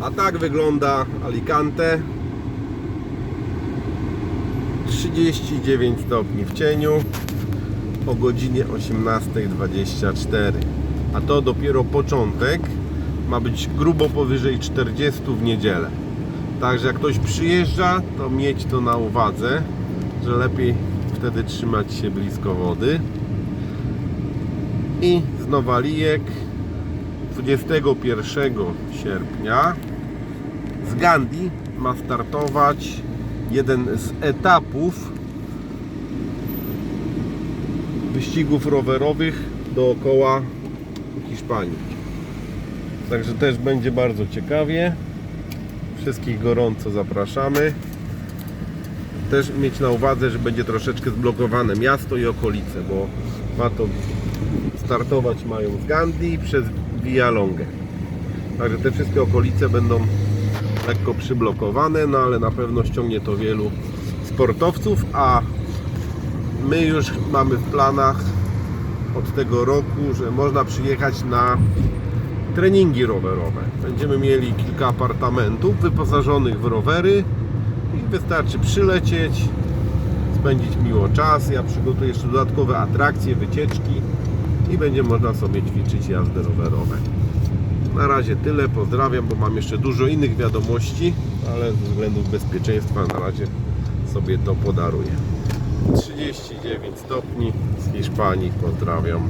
A tak wygląda Alicante. 39 stopni w cieniu o godzinie 18.24. A to dopiero początek. Ma być grubo powyżej 40 w niedzielę. Także jak ktoś przyjeżdża, to mieć to na uwadze, że lepiej wtedy trzymać się blisko wody. I z Nowalijek 21 sierpnia z Gandhi ma startować jeden z etapów wyścigów rowerowych dookoła Hiszpanii. Także też będzie bardzo ciekawie. Wszystkich gorąco zapraszamy. Też mieć na uwadze, że będzie troszeczkę zblokowane miasto i okolice, bo ma to startować mają z Gandhi przez Via Longę. Także te wszystkie okolice będą lekko przyblokowane, no ale na pewno ściągnie to wielu sportowców, a my już mamy w planach od tego roku, że można przyjechać na treningi rowerowe. Będziemy mieli kilka apartamentów wyposażonych w rowery i wystarczy przylecieć, spędzić miło czas. Ja przygotuję jeszcze dodatkowe atrakcje, wycieczki i będzie można sobie ćwiczyć jazdy rowerowe. Na razie tyle, pozdrawiam, bo mam jeszcze dużo innych wiadomości, ale ze względów bezpieczeństwa na razie sobie to podaruję. 39 stopni z Hiszpanii, pozdrawiam.